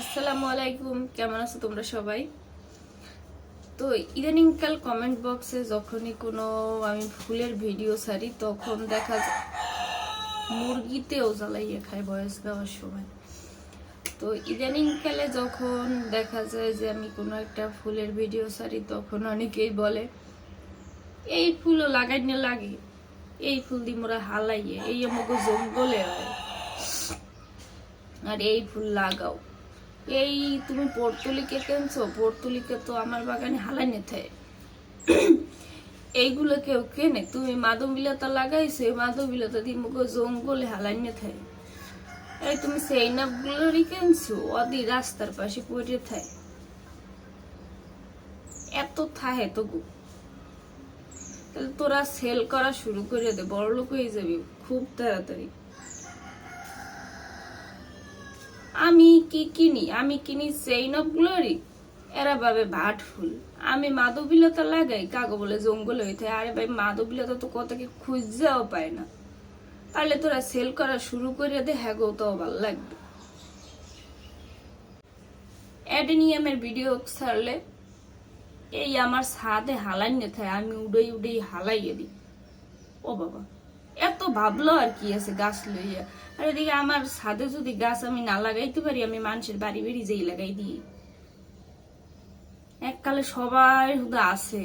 আসসালামু আলাইকুম, কেমন আছো তোমরা সবাই? তো ইদানিংকাল কমেন্ট বক্সে যখনই কোনো আমি ফুলের ভিডিও ছাড়ি, তখন দেখা যায় মুরগিতেও জ্বালাইয়ে খায়, বয়স দেওয়ার সময়। তো ইদানিংকালে যখন দেখা যায় যে আমি কোনো একটা ফুলের ভিডিও ছাড়ি, তখন অনেকেই বলে, এই ফুলও লাগাই না লাগে, এই ফুল দিয়ে মোরা হালাইয়ে, এই আমাকে জঙ্গলে হয়, আর এই ফুল লাগাও। এই তুমি পর্তুলিকে কেনছো? পর্তুলিকে তো আমার বাগানে হালাই নিতে এইগুলো কেউ কেনে? তুমি মাধবীলতা লাগাইছো, এই মাধবীলতা দিয়ে মুখ জঙ্গলে হালাই নিতে এই তুমি সেই নাপগুলোরই কেনছো? অদি রাস্তার পাশে পড়ে থায় এত থাহে তো গো তাহলে তোরা সেল করা শুরু করে দে বড় লোক হয়ে যাবি, খুব তাড়াতাড়ি। আমি কি কিনি? আমি কিনি চেইন অফ গ্লোরি এরা ভাবে ভাট ফুল। আমি মাধবীলতা লাগাই কাগো বলে জঙ্গল হইতে আরে ভাই মাধবীলতা তো কত কি খুঁজেও পায় না। তাহলে তোরা সেল করা শুরু করে দে হ্যাঁ গো তো ভালো লাগবে। অ্যাডেনিয়ামের ভিডিও ছাড়লে এই আমার সাদে হালাই নেথায় আমি উড়েই উড়েই হালাইয়ে দিই। ও বাবা। এত ভাবলো আর কি আছে গাছ লইয়া। আর এদিকে আমার ছাদে যদি গাছ আমি না লাগাইতে পারি, আমি মানুষের বাড়ি বাড়ি যেই লাগাই দিই। এককালে সবাই শুধু আছে।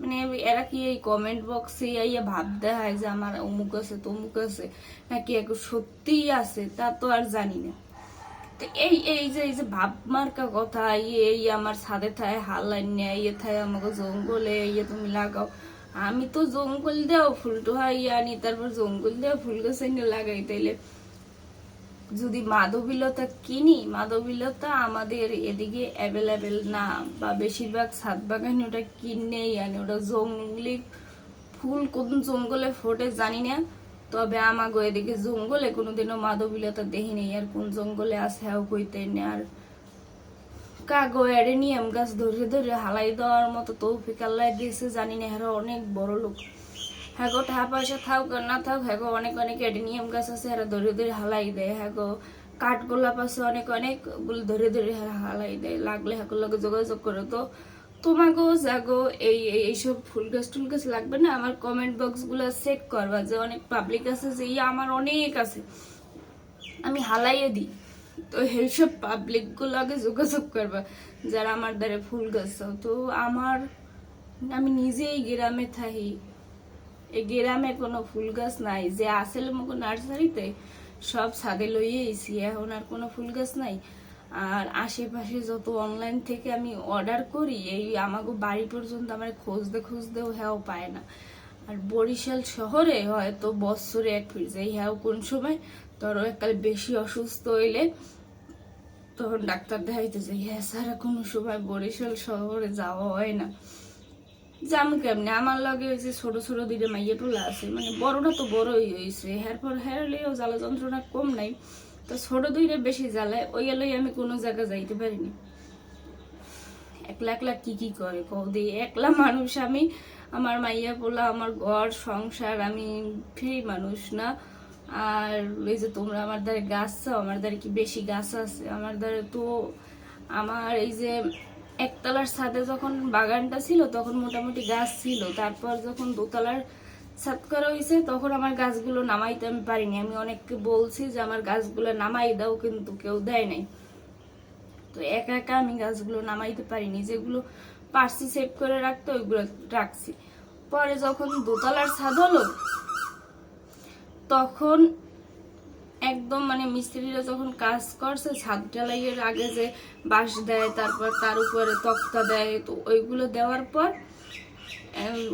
মানে এরা কি এই কমেন্ট বক্সে ইয়া ভাব দেখায় যে আমার অমুক আছে, তমুক আছে, নাকি এক সত্যিই আছে, তা তো আর জানি না। এই এই যে এই যে ভাব মার্কা কথা ইয়ে এই আমার ছাদে থায় হালাই নেয় ইয়ে থায় আমাকে জঙ্গলে ইয়ে তুমি লাগাও। আমি তো জঙ্গল দেও ফুল টোহা ইয়ে আনি তারপর জঙ্গল দেও ফুল গাছ এনে লাগাই। তাইলে যদি মাধবীলতা কিনি, মাধবীলতা আমাদের এদিকে অ্যাভেলেবেল না, বা বেশিরভাগ ছাদ বাগানে ওটা কিনেই আনি ওটা জঙ্গলি ফুল কোন জঙ্গলে ফোটে জানি না, তবে আমাগো এদিকে জঙ্গলে কোনোদিনও মাধবীলতা দেখি নেই, আর কোন জঙ্গলে আছে হ্যাঁ কইতে আর কাগো অ্যাডেনিয়াম গাছ ধরে ধরে হালাই দেওয়ার মতো তৌফিক আল্লাহ দিয়েছে, জানি না হ্যাঁ অনেক বড় লোক। হ্যাঁ গো টাকা পয়সা থাক না থাক হ্যাঁ গো অনেক অনেক অ্যাডেনিয়াম গাছ আছে হ্যাঁ ধরে ধরে হালাই দেয়। হ্যাঁ গো কাঠ গোলাপ আছে, অনেক অনেক ধরে ধরে হ্যাঁ হালাই দেয়। লাগলে হ্যাঁ লগে যোগাযোগ করো তো। তোমাকেও জাগো, এই, এই- এইসব ফুল গাছ টুল গাছ লাগবে না? আমার কমেন্ট বক্সগুলো চেক করবা যে অনেক পাবলিক আছে, যে আমার অনেক আছে। আমি হালাইয়ে দিই। তো এইসব পাবলিকগুলো আগে যোগাযোগ করবা, যারা আমার দ্বারা ফুল গাছ তো আমার, আমি নিজেই গ্রামে থাকি। এই গ্রামে কোনো ফুল গাছ নাই। যে আসলে মুখো নার্সারিতে, সব ছাদে লইয়ে এসি এখন আর কোনো ফুল গাছ নাই। আর আশেপাশে যত অনলাইন থেকে আমি অর্ডার করি, এই আমাকে বাড়ি পর্যন্ত আমার খুঁজতে খুঁজতেও হ্যাও পায় না। আর বরিশাল শহরে হয়তো বছরে এক ফির যাই হ্যাও কোন সময়? ধরো এককালে বেশি অসুস্থ হইলে তখন ডাক্তার দেখাইতে যাই হ্যাঁ সারা কোনো সময় বরিশাল শহরে যাওয়া হয় না। যেমন কেমনি? আমার লগে যে ছোট ছোট দুইটা মাইয়া টোলা আছে মানে বড়টা তো বড়ই হয়েছে এরপর হেরলেও জ্বালা যন্ত্রণা কম নাই। তো ছোট দুইটা বেশি জ্বালায় ওই এলাই আমি কোনো জায়গা যাইতে পারিনি। একলা একলা কি কি করে কও দি একলা মানুষ আমি, আমার মাইয়া পোলা, আমার ঘর, সংসার, আমি ফ্রি মানুষ না। আর এই যে তোমরা আমার দ্বারে গাছ চাও, আমার দ্বারে কি বেশি গাছ আছে? আমার দ্বারে তো আমার এই যে একতলার ছাদে যখন বাগানটা ছিল, তখন মোটামুটি গাছ ছিল। তারপর যখন দোতলার ছাদ করা হয়েছে, তখন আমার গাছগুলো নামাইতে আমি পারিনি। আমি অনেককে বলছি যে আমার গাছগুলো নামাই দাও, কিন্তু কেউ দেয় নাই। তো একা একা আমি গাছগুলো নামাইতে পারিনি। যেগুলো পার্সি সেভ করে রাখতে, ওইগুলো রাখছি। পরে যখন দোতলার ছাদ হলো তখন একদম মানে মিস্ত্রিরা যখন কাজ করছে ছাদ ঢালাইয়ের আগে যে বাঁশ দেয়, তারপর তার উপরে তক্তা দেয়, তো ওইগুলো দেওয়ার পর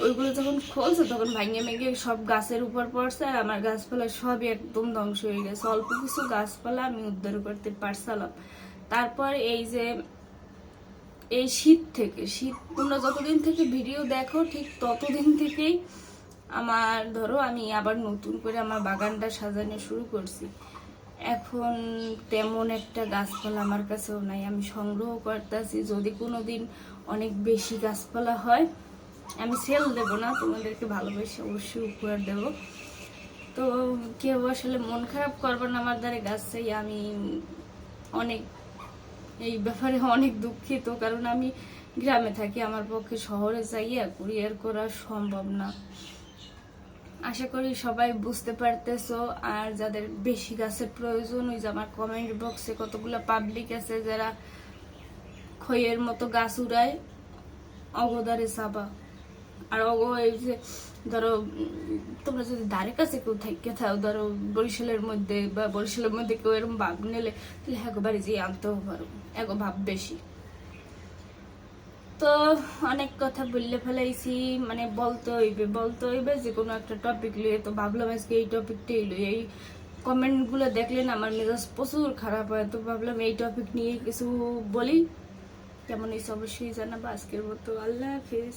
ওইগুলো যখন খুলছে, তখন ভাঙে ভেঙে সব গাছের উপর পড়ছে আর আমার গাছপালা সবই একদম ধ্বংস হয়ে গেছে। অল্প কিছু গাছপালা আমি উদ্ধার করতে পারছিলাম। তারপর এই যে, এই শীত থেকে, শীত তোমরা যতদিন থেকে ভিডিও দেখো, ঠিক ততদিন থেকেই আমার, ধরো আমি আবার নতুন করে আমার বাগানটা সাজানো শুরু করছি। এখন তেমন একটা গাছপালা আমার কাছেও নাই। আমি সংগ্রহ করতেছি, যদি কোনো দিন অনেক বেশি গাছপালা হয়, আমি সেল দেব না, তোমাদেরকে ভালোবেসে অবশ্যই উপহার দেব। তো কেউ আসলে মন খারাপ করবে না আমার দ্বারা, গাছ চাই আমি অনেক, এই ব্যাপারে অনেক দুঃখিত, কারণ আমি গ্রামে থাকি, আমার পক্ষে শহরে যাইয়া কুরিয়ার করা সম্ভব না। আশা করি সবাই বুঝতে পারতেছো। আর যাদের বেশি গাছের প্রয়োজন, ওই যে আমার কমেন্ট বক্সে কতগুলো পাবলিক আছে, যারা খইয়ের মতো গাছ উড়ায়, অগদারে সাবা আর অগ, এই যে ধরো, তোমরা যদি ধারে কাছে কেউ থাকে থাও, ধরো বরিশালের মধ্যে বা বরিশালের মধ্যে কেউ এরকম ভাব নিলে, তাহলে হ্যাঁ গো বাড়ি যেয়ে আনতেও পারো। এগো ভাব বেশি। তো অনেক কথা বললে ফেলাইছি মানে বলতে হইবে বলতে হইবে যে কোনো একটা টপিক লিয়ে তো ভাবলাম আজকে এই টপিকটাই লই এই কমেন্টগুলো দেখলে না আমার মেজাজ প্রচুর খারাপ হয়, তো ভাবলাম এই টপিক নিয়ে কিছু বলি। কেমন হয়েছে অবশ্যই জানাব। আজকের মতো আল্লাহ হাফিজ।